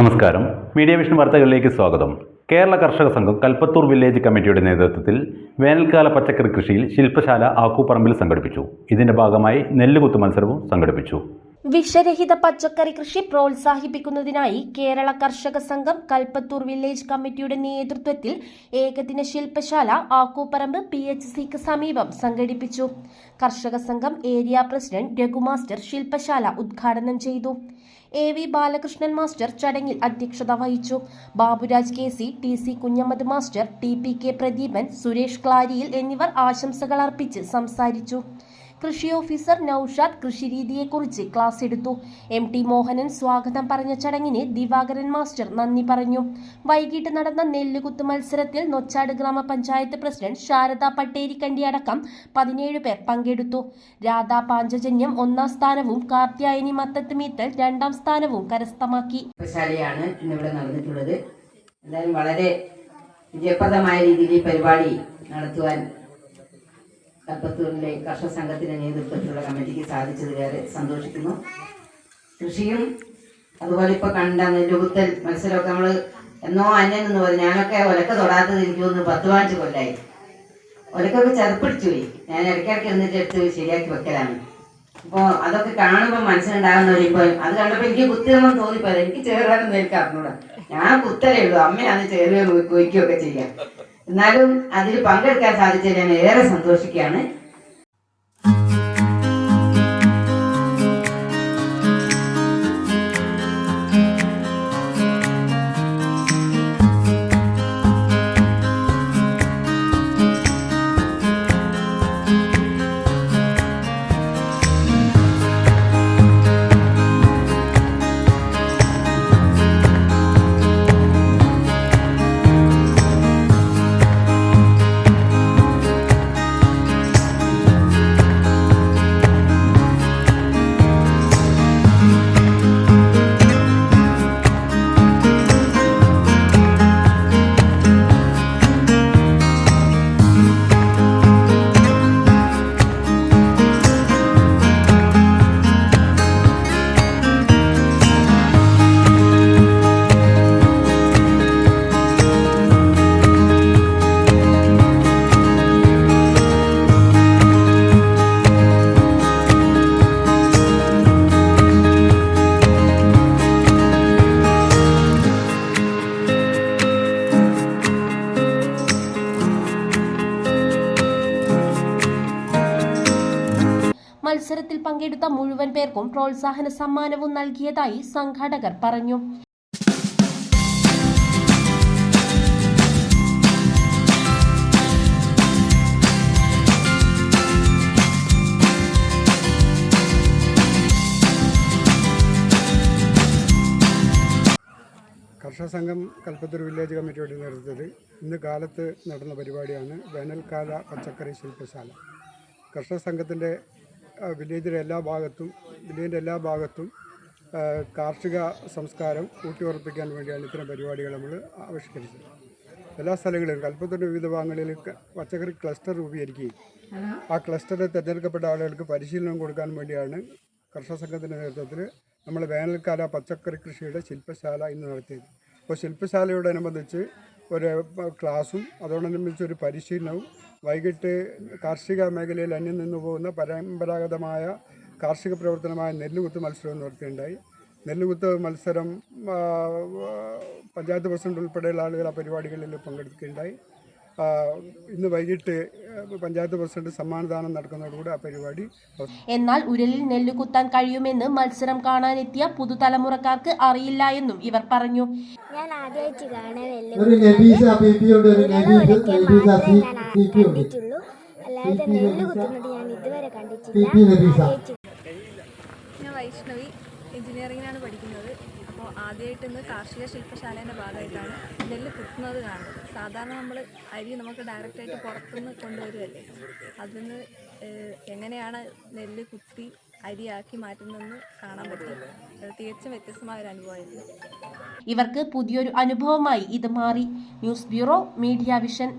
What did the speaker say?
നമസ്കാരം. Media vision വാർത്തകളിലേക്ക് സ്വാഗതം. കേരള കർഷക സംഘം കൽപ്പത്തൂർ വില്ലേജ് കമ്മിറ്റിയുടെ നേതൃത്വത്തിൽ വേനൽക്കാല പച്ചക്കറി കൃഷിയിൽ ശില്പശാല ആക്കൂപ്പറമ്പിൽ സംഘടിപ്പിച്ചു. ഇതിന്റെ ഭാഗമായി നെല്ലുകുത്ത് മത്സരവും സംഘടിപ്പിച്ചു. വിഷരഹിത പച്ചക്കറി കൃഷി പ്രോത്സാഹിപ്പിക്കുന്നതിനായി കേരള കർഷക സംഘം കൽപ്പത്തൂർ വില്ലേജ് കമ്മിറ്റിയുടെ നേതൃത്വത്തിൽ ഏകദിന ശില്പശാല ആക്കൂപ്പറമ്പ് പി എച്ച് സിക്ക് സമീപം സംഘടിപ്പിച്ചു. കർഷക സംഘം ഏരിയ പ്രസിഡന്റ് രഘുമാസ്റ്റർ ശില്പശാല ഉദ്ഘാടനം ചെയ്തു. എ വി ബാലകൃഷ്ണൻ മാസ്റ്റർ ചടങ്ങിൽ അധ്യക്ഷത വഹിച്ചു. Baburaj K C T C Kunhammad master T P K Pradeepan Suresh ക്ലാരിയിൽ എന്നിവർ ആശംസകൾ അർപ്പിച്ച് സംസാരിച്ചു. കൃഷി ഓഫീസർ നൌഷാദ് കൃഷിരീതിയെക്കുറിച്ച് ക്ലാസ് എടുത്തു. എം ടി മോഹനൻ സ്വാഗതം പറഞ്ഞ ചടങ്ങിന് ദിവാകരൻ മാസ്റ്റർ നന്ദി പറഞ്ഞു. വൈകിട്ട് നടന്ന നെല്ലുകുത്ത് മത്സരത്തിൽ നൊച്ചാട് ഗ്രാമപഞ്ചായത്ത് പ്രസിഡന്റ് ശാരദ പട്ടേരിക്കണ്ടി അടക്കം പതിനേഴ് പേർ പങ്കെടുത്തു. രാധാ പാഞ്ചജന്യം ഒന്നാം സ്ഥാനവും കാർത്യായനി മത്തത്ത് മീത്തൽ രണ്ടാം സ്ഥാനവും കരസ്ഥമാക്കി. നടന്നിട്ടുള്ളത്. എന്തായാലും വളരെ വിജയപ്രദമായ രീതിയിൽ ഈ പരിപാടി നടത്തുവാൻ കൽപ്പത്തൂരിലെ കർഷക സംഘത്തിന്റെ നേതൃത്വത്തിലുള്ള കമ്മിറ്റിക്ക് സാധിച്ചത് വേറെ സന്തോഷിക്കുന്നു. കൃഷിയും അതുപോലെ ഇപ്പൊ കണ്ട നെല്ലുകുത്തൽ മത്സരമൊക്കെ നമ്മൾ എന്നോ അന്യം എന്ന് പറഞ്ഞു ഞാനൊക്കെ ഒലക്ക തൊടാത്തത് എനിക്ക് തോന്നുന്നു പത്ത് പതിനഞ്ച് കൊല്ലായി. ഒലക്കൊക്കെ ചെറുപ്പിടിച്ചു പോയി. ഞാൻ ഇടയ്ക്കിടയ്ക്ക് എന്നിട്ട് എടുത്ത് ശരിയാക്കി വെക്കലാണ്. അപ്പോൾ അതൊക്കെ കാണുമ്പോൾ ഒരു ഇപ്പൊ അത് കണ്ടപ്പോൾ എനിക്ക് കുത്തിയൊന്നും തോന്നിപ്പോയത്. എനിക്ക് ചേറാനൊന്നും എനിക്ക് അറിഞ്ഞൂടാ. ഞാൻ കുത്തലേ ഉള്ളൂ. അമ്മയാണ് ചേറുകയോ കൊയ്ക്കുകയൊക്കെ ചെയ്യാം എന്നാലും അതിൽ പങ്കെടുക്കാൻ സാധിച്ചതിൽ ഞാൻ ഏറെ സന്തോഷിക്കുകയാണ്. മത്സരത്തിൽ പങ്കെടുത്ത മുഴുവൻ പേർക്കും പ്രോത്സാഹന സമ്മാനവും നൽകിയതായി സംഘാടകർ പറഞ്ഞു. കർഷക സംഘം കൽപ്പത്തൂർ വില്ലേജ് കമ്മിറ്റിയുടെ നേതൃത്വത്തിൽ ഇന്ന് കാലത്ത് നടന്ന പരിപാടിയാണ് വേനൽക്കാല പച്ചക്കറി ശില്പശാല. കർഷക സംഘത്തിന്റെ വില്ലേജിലെ എല്ലാ ഭാഗത്തും വില്ലേജിന്റെ എല്ലാ ഭാഗത്തും കാർഷിക സംസ്കാരം ഊട്ടിയുറപ്പിക്കാൻ വേണ്ടിയാണ് ഇത്തരം പരിപാടികൾ നമ്മൾ ആവിഷ്കരിച്ചത്. എല്ലാ സ്ഥലങ്ങളിലും കൽപ്പത്തിന്റെ വിവിധ ഭാഗങ്ങളിൽ പച്ചക്കറി ക്ലസ്റ്റർ രൂപീകരിക്കുകയും ആ ക്ലസ്റ്ററിൽ തിരഞ്ഞെടുക്കപ്പെട്ട ആളുകൾക്ക് പരിശീലനം കൊടുക്കാൻ വേണ്ടിയാണ് കർഷക സംഘത്തിന്റെ നേതൃത്വത്തിൽ നമ്മൾ വേനൽക്കാല പച്ചക്കറി കൃഷിയുടെ ശില്പശാല ഇന്ന് നടത്തിയത്. അപ്പോൾ ശില്പശാലയോടനുബന്ധിച്ച് ഒരു ക്ലാസ്സും അതോടനുബന്ധിച്ച് ഒരു പരിശീലനവും. വൈകിട്ട് കാർഷിക മേഖലയിൽ അന്യം നിന്നു പോകുന്ന പരമ്പരാഗതമായ കാർഷിക പ്രവർത്തനമായ നെല്ലുകുത്ത് മത്സരവും നടത്തിയിട്ടുണ്ടായി നെല്ലുകുത്ത് മത്സരം പഞ്ചായത്ത് പ്രസിഡന്റ് ഉൾപ്പെടെയുള്ള ആളുകൾ ആ പരിപാടികളിൽ പങ്കെടുക്കുകയുണ്ടായി. ഇന്ന് വൈകിട്ട് പഞ്ചായത്ത് പ്രസിഡന്റ് സമ്മാനദാനം നടക്കുന്നതോടുകൂടി ആ പരിപാടി എന്നാൽ ഉരലിൽ നെല്ല് കുത്താൻ കഴിയുമെന്ന് മത്സരം കാണാനെത്തിയ പുതുതലമുറക്കാർക്ക് അറിയില്ല എന്നും ഇവർ പറഞ്ഞു. ഞാൻ ആദ്യമായിട്ട് അല്ലാതെ നെല്ല് കുത്തുന്നത് ഞാൻ ഇതുവരെ കണ്ടിട്ടില്ല. ഞാൻ വൈഷ്ണവി എഞ്ചിനീയറിംഗിനാണ് പഠിക്കുന്നത്. അപ്പോൾ ആദ്യമായിട്ട് ഇന്ന് കാർഷിക ശില്പശാലേന്റെ ഭാഗമായിട്ടാണ് നെല്ല് കുത്തുന്നത് കാണുന്നത്. സാധാരണ നമ്മൾ അരി നമുക്ക് ഡയറക്റ്റായിട്ട് പുറത്തുനിന്ന് കൊണ്ടുവരുമല്ലേ അതിന് എങ്ങനെയാണ് നെല്ല് കുത്തി അരിയാക്കി മാറ്റുന്നതെന്ന് കാണാൻ പറ്റും. തികച്ചും വ്യത്യസ്തമായ ഒരു അനുഭവമായിരുന്നു. ഇവർക്ക് പുതിയൊരു അനുഭവമായി ഇത് മാറി. News bureau media vision.